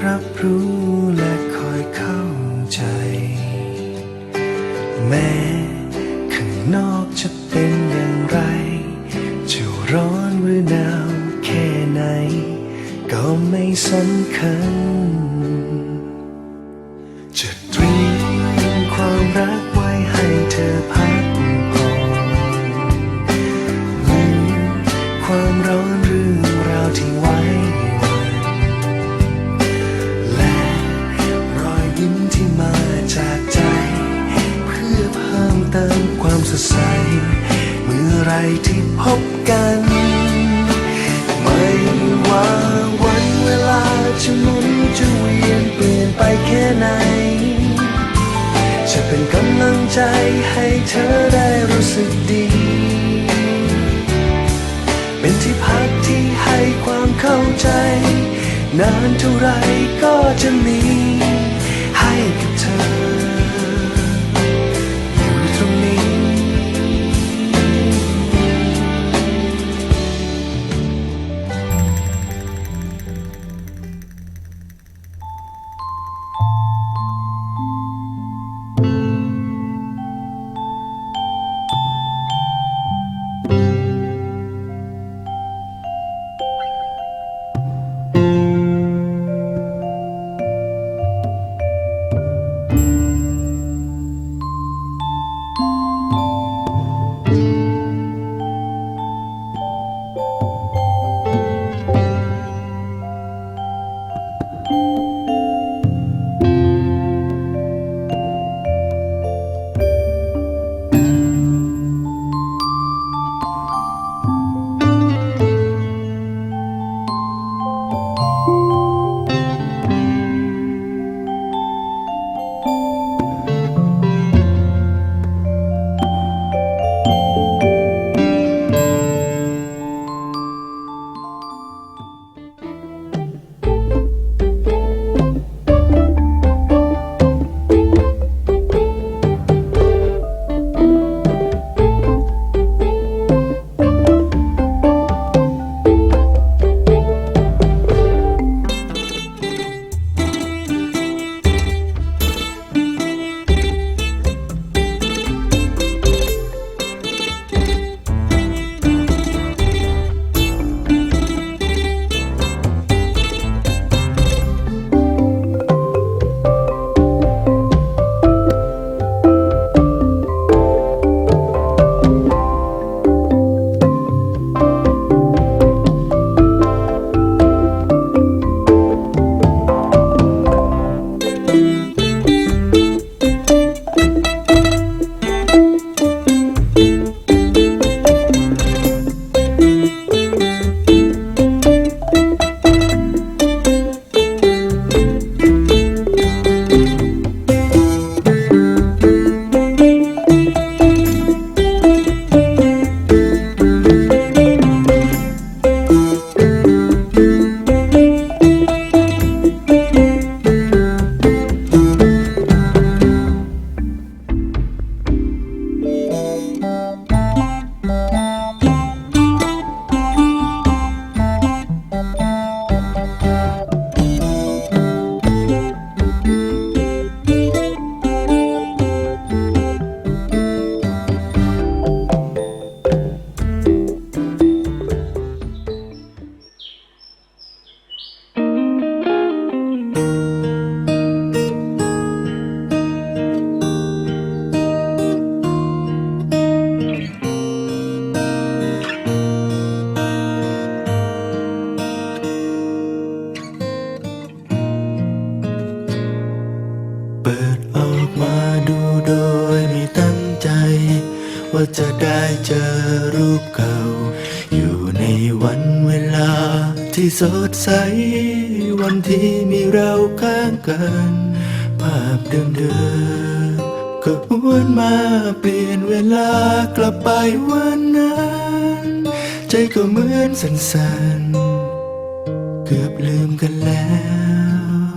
para. เป็นที่พักที่ให้ความเข้าใจ นานเท่าไรก็จะมี กันภาพเดิมๆก็หวนมาเปลี่ยนเวลากลับไปวันนั้น ใจก็เหมือนสั่นๆ เกือบลืมกันแล้ว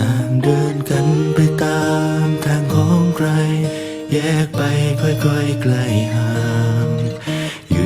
ต่างเดินกันไปตามทางของใคร แยกไปค่อยๆไกลห่าง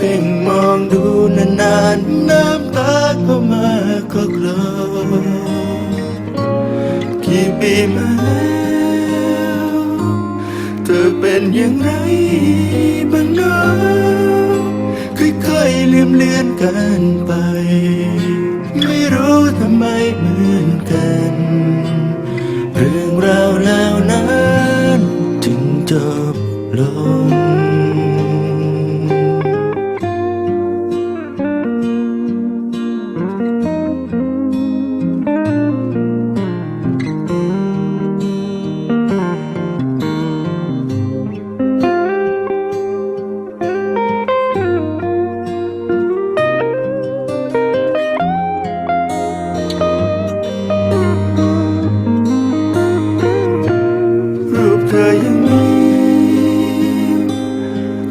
พ่งมองดูนานๆน้ำตาก็มาก็กลอกี่ปีมาแล้วเธอเป็นอย่างไรบ้างนะค่อยๆลืมเลือนกันไป ไม่รู้ทำไม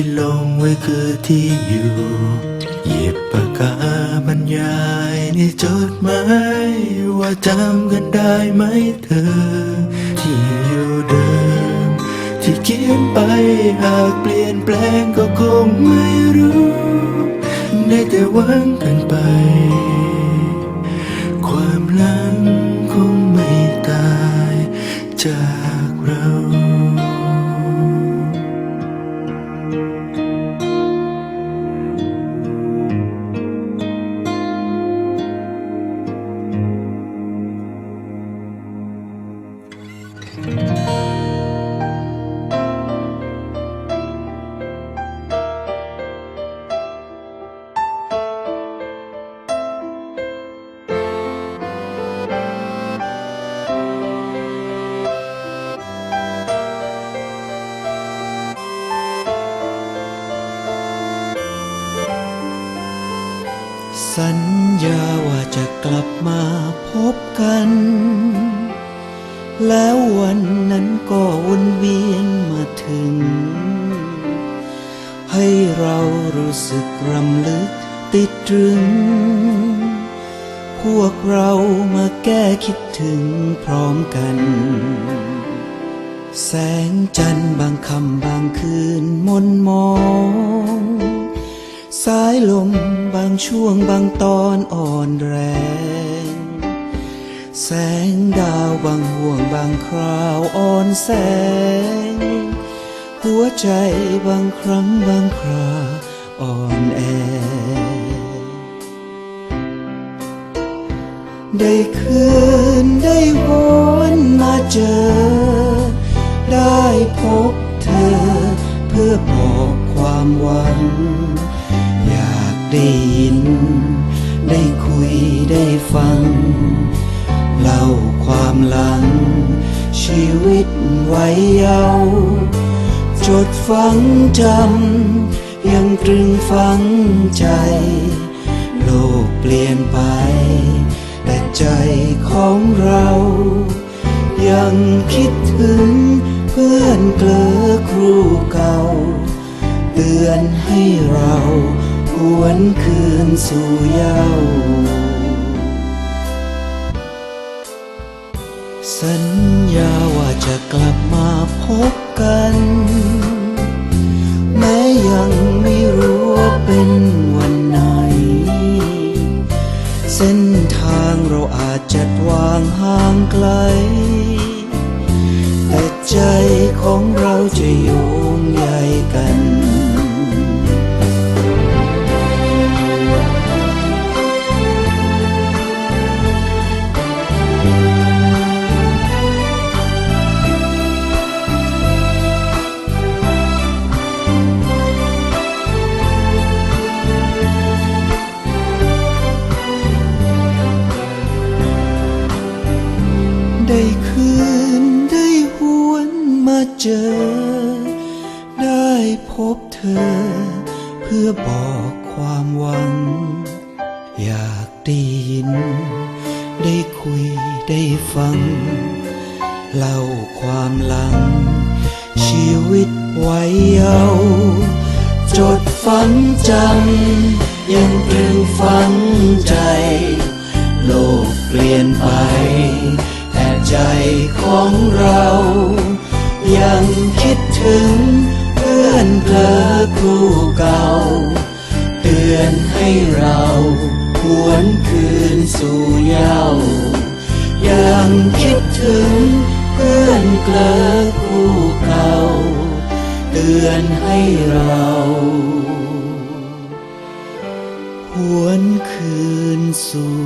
ที่ลงไว้คือที่อยู่หยิบปากกาบรรยายในจดหมายว่าจำกันได้ไหมเธอ ที่อยู่เดิม ที่เขียนไปหากเปลี่ยนแปลงก็คงไม่รู้ ได้แต่หวังกันไป ความหลังคงไม่ตายจาก แล้ววันนั้นก็วนเวียนมาถึง ให้เรารู้สึกรำลึกติดตรึง พวกเรามาแก้คิดถึงพร้อมกัน แสงจันทร์บางคำบางคืนมนมอง สายลมบางช่วงบางตอนอ่อนแรง แสงดาวบางห่วงบางคราวอ่อนแสง หัวใจบางครั้งบางคราอ่อนแอ ได้คืนได้วนมาเจอ ได้พบเธอ เพื่อบอกความหวัง อยากได้ยิน ได้คุยได้ฟัง เล่าความหลัง ชีวิตไว้เยาวจดฝังจำยังตรึงฝังใจ โลกเปลี่ยนไป แต่ใจของเรา ยังคิดถึงเพื่อนเกลอครูเก่า เตือนให้เราหวนคืนสู่เยาว์ สัญญาว่าจะกลับมาพบกัน แม้ยังไม่รู้ว่าเป็นวันไหน เส้นทางเราอาจจะวางห่างไกล แต่ใจของเราจะโยงใยกัน เปลี่ยนไป แต่ใจของเรา ยังคิดถึงเพื่อนเพลอครูเก่า เตือนให้เราหวนคืนสู่เยาวยังคิดถึงเพื่อนเกลอครูเก่า เตือนให้เรา วนคืนสู่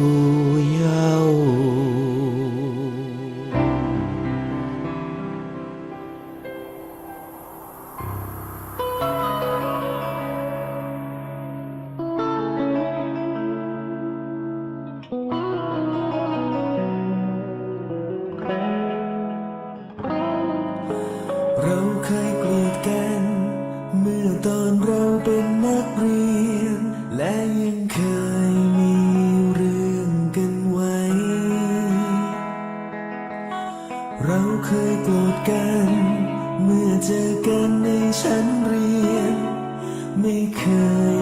เยาว์เรา กัน เมื่อเจอกันในชั้นเรียน ไม่เคย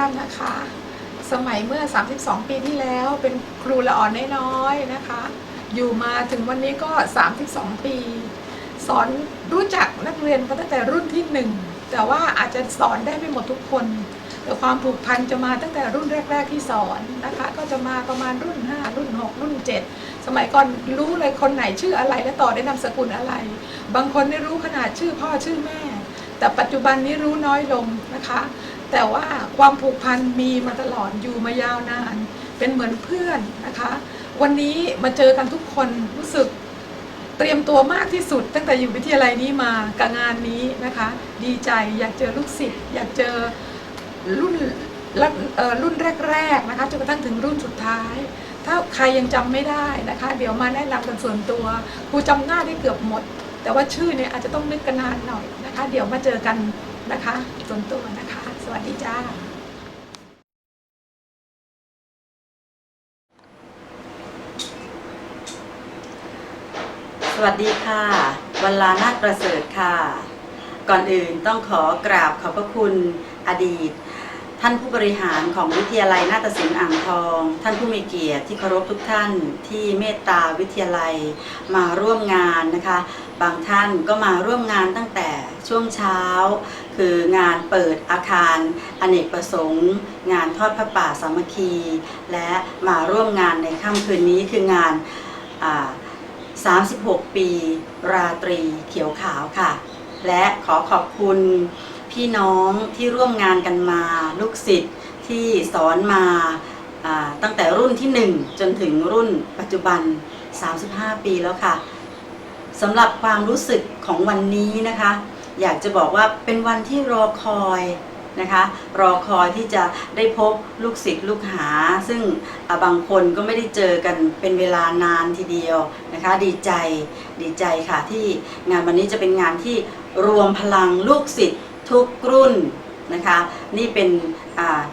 าพนะคะ สมัยเมื่อ 32 ปีที่แล้วเป็นครูละอ่อนน้อยๆนะคะ อยู่มาถึงวันนี้ก็ 32 ปี สอนรู้จักนักเรียนมาตั้งแต่รุ่นที่หนึ่งแต่ว่าอาจจะสอนได้ไม่หมดทุกคนแต่ความผูกพันจะมาตั้งแต่รุ่นแรก ๆ ที่สอนนะคะ ก็จะมาประมาณรุ่น 5 รุ่น 6 รุ่น 7 สมัยก่อนรู้เลยคนไหนชื่ออะไรและต่อได้นามสกุลอะไร บางคนไม่รู้ขนาดชื่อพ่อชื่อแม่ แต่ปัจจุบันนี้รู้น้อยลงนะคะ แต่ว่าความผูกพันมีมาตลอดอยู่มายาวนาน เป็นเหมือนเพื่อนนะคะ วันนี้มาเจอกันทุกคนรู้สึกเตรียมตัวมากที่สุด ตั้งแต่อยู่วิทยาลัยนี้มากับงานนี้นะคะ ดีใจอยากเจอลูกศิษย์อยากเจอรุ่นรุ่นแรกๆนะคะจนกระทั่งถึงรุ่นสุดท้าย ถ้าใครยังจำไม่ได้นะคะ เดี๋ยวมาแนะนำกันส่วนตัวครูจำหน้าได้เกือบหมด แต่ว่าชื่อเนี่ยอาจจะต้องนึกกันนานหน่อยนะคะ เดี๋ยวมาเจอกันนะคะส่วนตัวนะคะ สวัสดีจ้าสวัสดีค่ะ วันลานาถประเสริฐค่ะ ก่อนอื่นต้องขอกราบขอบพระคุณอดีต ท่านผู้บริหารของวิทยาลัยนาฏศิลป์อ่างทอง ท่านผู้มีเกียรติที่เคารพทุกท่านที่เมตตาวิทยาลัยมาร่วมงานนะคะ บางท่านก็มาร่วมงานตั้งแต่ช่วงเช้า คืองานเปิดอาคารอเนกประสงค์ งานทอดพระป่าสามัคคี และมาร่วมงานในค่ำคืนนี้คืองาน 36 ปี ราตรีเขียวขาวค่ะ และขอขอบคุณ พี่น้องที่ร่วมงานกันมา ลูกศิษย์ที่สอนมาตั้งแต่รุ่นที่ 1 จนถึงรุ่นปัจจุบัน 35 ปีแล้วค่ะสำหรับความรู้สึกของวันนี้นะคะ อยากจะบอกว่าเป็นวันที่รอคอยนะคะรอคอยที่จะได้พบลูกศิษย์ลูกหา ซึ่งบางคนก็ไม่ได้เจอกันเป็นเวลานานทีเดียวนะคะ ดีใจดีใจค่ะที่งานวันนี้จะเป็นงานที่รวมพลังลูกศิษย์ ทุกรุ่นนะคะ นี่เป็น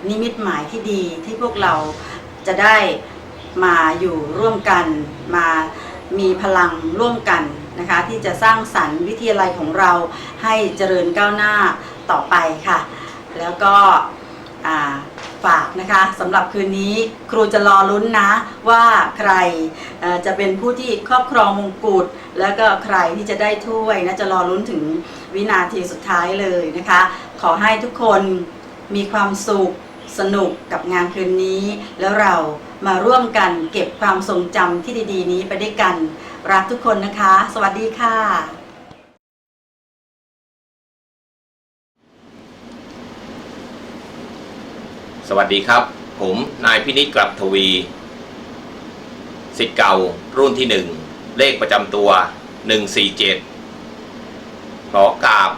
นิมิตหมายที่ดีที่พวกเราจะได้มาอยู่ร่วมกันมามีพลังร่วมกันนะคะที่จะสร้างสรรค์วิทยาลัยของเราให้เจริญก้าวหน้าต่อไปค่ะ แล้วก็ฝากนะคะสำหรับคืนนี้ครูจะรอลุ้นนะว่าใครจะเป็นผู้ที่ครอบครองมงกุฎแล้วก็ใครที่จะได้ถ้วยนะจะรอลุ้นถึงวินาทีสุดท้ายเลยนะคะ ขอให้ทุกคนมีความสุขสนุกกับงานคืนนี้ แล้วเรามาร่วมกันเก็บความทรงจำที่ดี ๆ นี้ไปด้วยกัน รักทุกคนนะคะ สวัสดีค่ะ สวัสดีครับ ผมนายพินิจกลับทวีสิทธิ์เก่ารุ่นที่หนึ่งเลขประจำตัวหนึ่งสีเจ็ดขอกราบ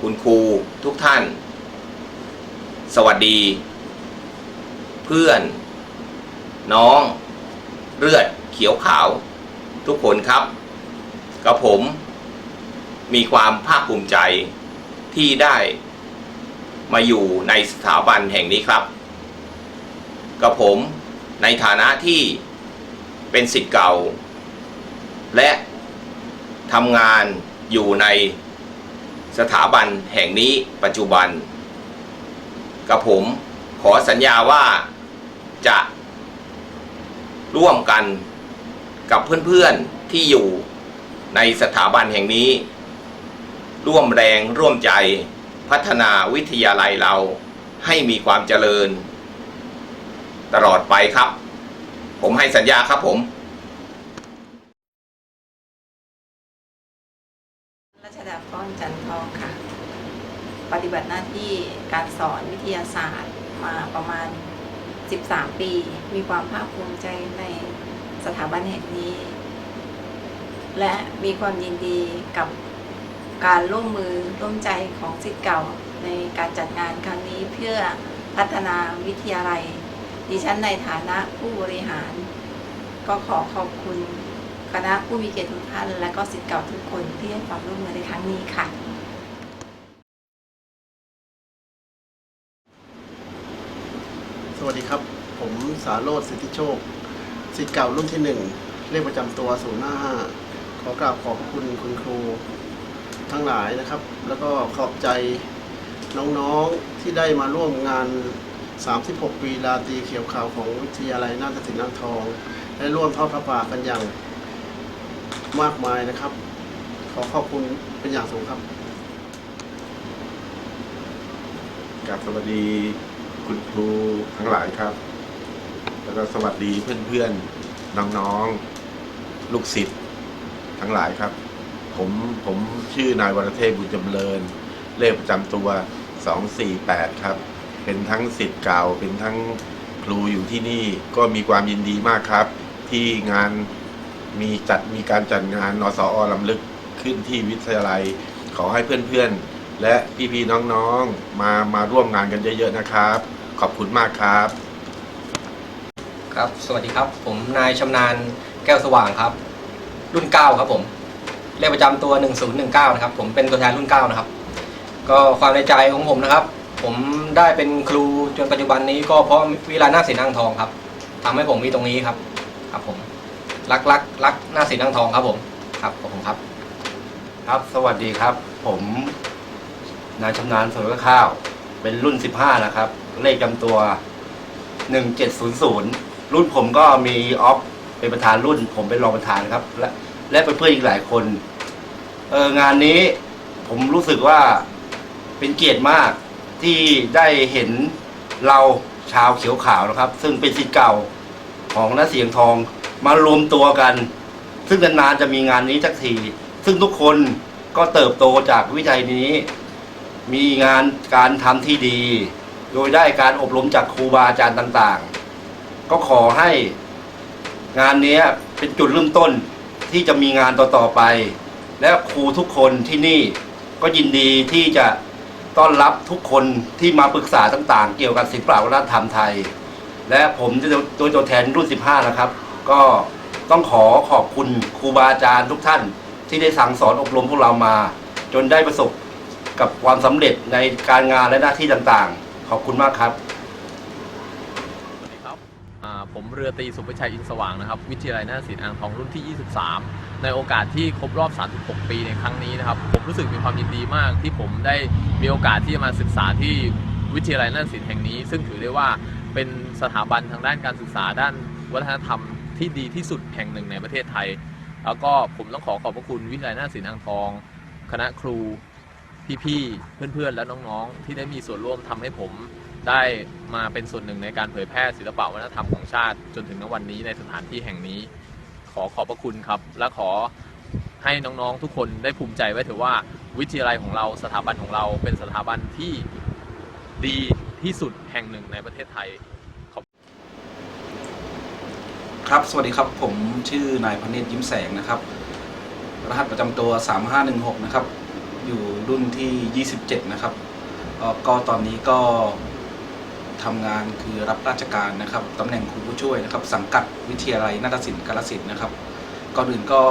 คุณครูทุกท่าน สวัสดี เพื่อน น้อง เลือดเขียวขาว ทุกคนครับ กับผม มีความภาคภูมิใจที่ได้ มาอยู่ในสถาบันแห่งนี้ครับกับผมในฐานะที่เป็นสิทธิ์เก่า และทำงานอยู่ในสถาบันแห่งนี้ปัจจุบันกับผมขอสัญญาว่าจะร่วมกันกับเพื่อนๆที่อยู่ในสถาบันแห่งนี้ ร่วมแรงร่วมใจ พัฒนาวิทยาลัยเราให้มีความเจริญ ตลอดไปครับ ผมให้สัญญาครับผมรัชดาพรจันทองค่ะ ปฏิบัติหน้าที่การสอนวิทยาศาสตร์มาประมาณ 13 ปี มีความภาคภูมิใจในสถาบันแห่งนี้ และมีความยินดีกับ การร่วมมือร่วมใจของศิษย์เก่าในการจัดงานครั้งนี้เพื่อพัฒนาวิทยาลัย ดิฉันในฐานะผู้บริหาร ก็ขอขอบคุณคณะผู้มีเกียรติทุกท่าน และก็ศิษย์เก่าทุกคนที่ให้ความร่วมมือในครั้งนี้ค่ะ สวัสดีครับ ผมสาโรธสิทธิโชคสิทธิ์เก่ารุ่นที่หนึ่งเลขประจำตัว055ขอกราบขอบคุณคุณครู ทั้งหลายนะครับ แล้วก็ขอบใจน้องๆที่ได้มาร่วมงาน 36 ปีราตรีเขียวขาวของวิทยาลัยนาฏศิลป์อ่างทอง ได้ร่วมทอดพระป่ากันอย่างมากมายนะครับ ขอขอบคุณเป็นอย่างสูงครับกับสวัสดีคุณครูทั้งหลายครับ แล้วก็สวัสดีเพื่อนๆ น้องๆ ลูกศิษย์ทั้งหลายครับ ผมผมชื่อนายวรเทพบุญจำเริญ เลขประจำตัว 248 ครับ เป็นทั้งศิษย์เก่าเป็นทั้งครูอยู่ที่นี่ก็มีความยินดีมากครับ ที่งานมีจัดมีการจัดงานนสอลำลึกขึ้นที่วิทยาลัย ขอให้เพื่อนๆ และพี่ๆน้องๆมามาร่วมงานกันเยอะๆนะครับ ขอบคุณมากครับ ครับ สวัสดีครับ ผมนายชำนาญแก้วสว่างครับ รุ่น 9 ครับผม เลขประจำตัว 1019 นะครับ ผมเป็นตัวแทนรุ่น 9 นะครับ ก็ความในใจของผมนะครับ ผมได้เป็นครูจนปัจจุบันนี้ก็เพราะวิลาหน้าศิลป์อ่างทองครับทำให้ผมมีตรงนี้ครับ ครับผมรักรักรักหน้าศิลป์อ่างทองครับผมครับขอบคุณครับ ครับสวัสดีครับ ผมนายชำนาญสวนข้าว เป็นรุ่น 15 นะครับ เลขจำตัว 1700 รุ่นผมก็มีออฟเป็นประธานรุ่น ผมเป็นรองประธานครับ และ และเพื่อนๆอีกหลายคนเอองานนี้ผมรู้สึกว่าเป็นเกียรติมากที่ได้เห็นเราชาวเขียวขาวนะครับ ซึ่งเป็นศิษย์เก่าของนักเสียงทองมารวมตัวกัน ซึ่งนานๆจะมีงานนี้สักที ซึ่งทุกคนก็เติบโตจากวิจัยนี้ มีงานการทำที่ดี โดยได้การอบรมจากครูบาอาจารย์ต่างๆ ก็ขอให้งานนี้เป็นจุดเริ่มต้น ที่จะมีงานต่อๆไป และครูทุกคนที่นี่ก็ยินดีที่จะต้อนรับทุกคนที่มาปรึกษาต่างๆ เกี่ยวกับศิลปวัฒนธรรมไทย และผมจะโดยตัวแทนรุ่น 15 นะครับ ก็ต้องขอขอบคุณครูบาอาจารย์ทุกท่านที่ได้สั่งสอนอบรมพวกเรามา จนได้ประสบกับความสำเร็จในการงานและหน้าที่ต่างๆ ขอบคุณมากครับ สวัสดีครับอ่า ผมเรือตีสุภชัยอินสว่างนะครับ วิทยาลัยนาฏศิลป์อ่างทองรุ่นที่ 23 ในโอกาสที่ครบรอบ 36 ปีในครั้งนี้นะครับ ผมรู้สึกมีความยินดีมากที่ผมได้มีโอกาสที่จะมาศึกษาที่วิทยาลัยนาฏศิลป์แห่งนี้ ซึ่งถือได้ว่าเป็นสถาบันทางด้านการศึกษาด้านวัฒนธรรมที่ดีที่สุดแห่งหนึ่งในประเทศไทย แล้วก็ผมต้องขอขอบพระคุณวิทยาลัยนาฏศิลป์อ่างทอง คณะครูพี่ๆเพื่อนๆและน้องๆ ที่ได้มีส่วนร่วมทำให้ผม ได้มาเป็นส่วนหนึ่งในการเผยแพร่ศิลปะวัฒนธรรมของชาติ จนถึงณวันนี้ในสถานที่แห่งนี้ ขอขอบพระคุณครับ และขอให้น้องๆทุกคนได้ภูมิใจไว้เถอะว่าวิทยาลัยของเราสถาบันของเราเป็นสถาบันที่ดีที่สุดแห่งหนึ่งในประเทศไทยครับ สวัสดีครับ ผมชื่อนายพเนตรยิ้มแสงนะครับ รหัสประจำตัว 3516 นะครับ อยู่รุ่นที่ 27 นะครับก็ตอนนี้ก็ ทำงานคือรับราชการนะครับตำแหน่งครูผู้ช่วยนะครับ สังกัดวิทยาลัยนาฏศิลป์กาฬสินธุ์นะครับก่อนอื่นก็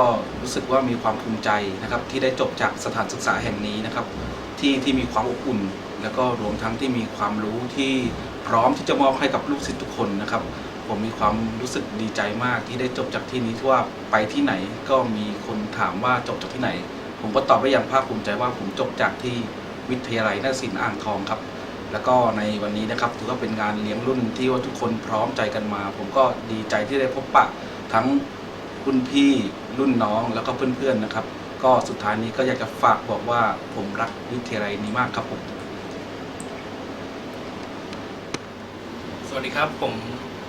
รู้สึกว่ามีความภูมิใจนะครับที่ได้จบจากสถานศึกษาแห่งนี้นะครับ ที่ที่มีความอบอุ่น แล้วก็รวมทั้งที่มีความรู้ที่พร้อมที่จะมอบให้กับลูกศิษย์ทุกคนนะครับ ผมมีความรู้สึกดีใจมากที่ได้จบจากที่นี้ที่ว่าไปที่ไหนก็มีคนถามว่าจบจากที่ไหน ผมก็ตอบได้อย่างภาคภูมิใจว่าผมจบจากที่วิทยาลัยนาฏศิลป์อ่างทองครับ แล้วก็ในวันนี้นะครับถือว่าเป็นงานเลี้ยงรุ่นที่ว่าทุกคนพร้อมใจกันมา ผมก็ดีใจที่ได้พบปะทั้งรุ่นพี่รุ่นน้องแล้วก็เพื่อนๆนะครับ ก็สุดท้ายนี้ก็อยากจะฝากบอกว่าผมรักวิทยาลัยนี้มากครับผมสวัสดีครับ ผม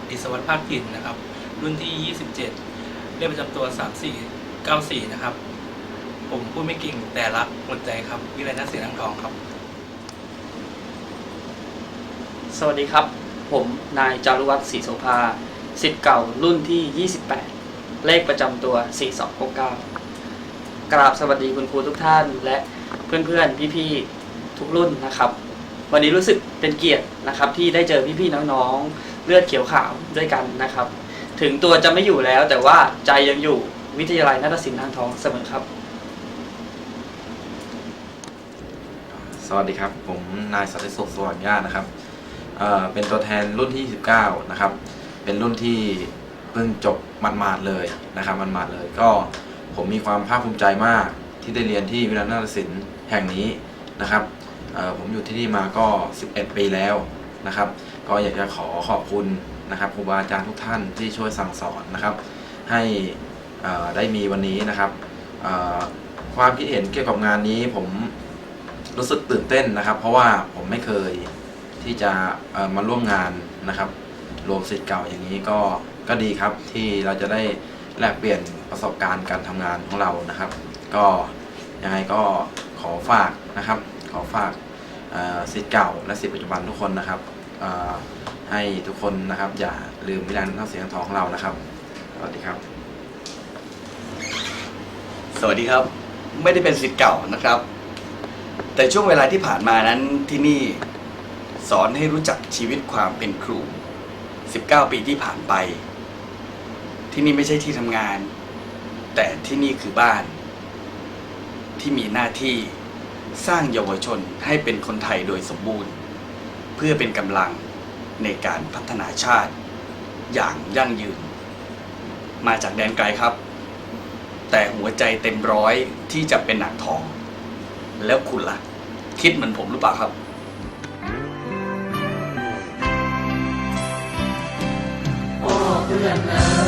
ดิศวัตรภาคผินนะครับ รุ่นที่ 27 เลขประจำตัว 3494 นะครับ ผมพูดไม่เก่งแต่รักหมดใจครับ วิไลนักเสียงทองครับ สวัสดีครับ ผมนายจารุวัฒน์ศรีโสภาสิทธิ์เก่ารุ่นที่ 28 เลขประจำตัว 4269 กราบสวัสดีคุณครูทุกท่าน และเพื่อนๆ พี่ๆ ทุกรุ่นนะครับ วันนี้รู้สึกเป็นเกียรตินะครับ ที่ได้เจอพี่ๆ น้องๆ เลือดเขียวขาวด้วยกันนะครับ ถึงตัวจะไม่อยู่แล้วแต่ว่าใจยังอยู่วิทยาลัยนาฏศิลป์อ่างทองเสมอครับ สวัสดีครับ ผมนายสันติสุขสว่างญาตนะครับ เป็นตัวแทนรุ่นที่ 29 นะครับ เป็นรุ่นที่เพิ่งจบหมาดเลยนะครับหมาดเลย ก็ผมมีความภาคภูมิใจมากที่ได้เรียนที่วิทยาลัยนาฏศิลป์แห่งนี้นะครับผมอยู่ที่นี่มาก็ 11 ปีแล้วนะครับ ก็อยากจะขอขอบคุณนะครับครูบาอาจารย์ทุกท่านที่ช่วยสั่งสอนนะครับ ให้ได้มีวันนี้นะครับความคิดเห็นเกี่ยวกับงานนี้ผมรู้สึกตื่นเต้นนะครับ เพราะว่าผมไม่เคย ที่จะมาร่วมงานนะครับ รวมสิทธิ์เก่าอย่างนี้ก็ก็ดีครับที่เราจะได้แลกเปลี่ยนประสบการณ์การทำงานของเรานะครับ ก็ยังไงก็ขอฝากนะครับ ขอฝากสิทธิ์เก่าและสิทธิ์ปัจจุบันทุกคนนะครับให้ทุกคนนะครับ อย่าลืมวิญญาณทั้งเสียงทองของเรานะครับสวัสดีครับ สวัสดีครับ ไม่ได้เป็นสิทธิ์เก่านะครับ แต่ช่วงเวลาที่ผ่านมานั้นที่นี่ สอนให้รู้จักชีวิตความเป็นครู 19 ปีที่ผ่านไป ที่นี่ไม่ใช่ที่ทำงาน แต่ที่นี่คือบ้าน ที่มีหน้าที่สร้างเยาวชนให้เป็นคนไทยโดยสมบูรณ์ เพื่อเป็นกำลังในการพัฒนาชาติ อย่างยั่งยืน มาจากแดนไกลครับ แต่หัวใจเต็มร้อยที่จะเป็นหนังทอง แล้วคุณล่ะ คิดเหมือนผมหรือเปล่าครับ อ้เ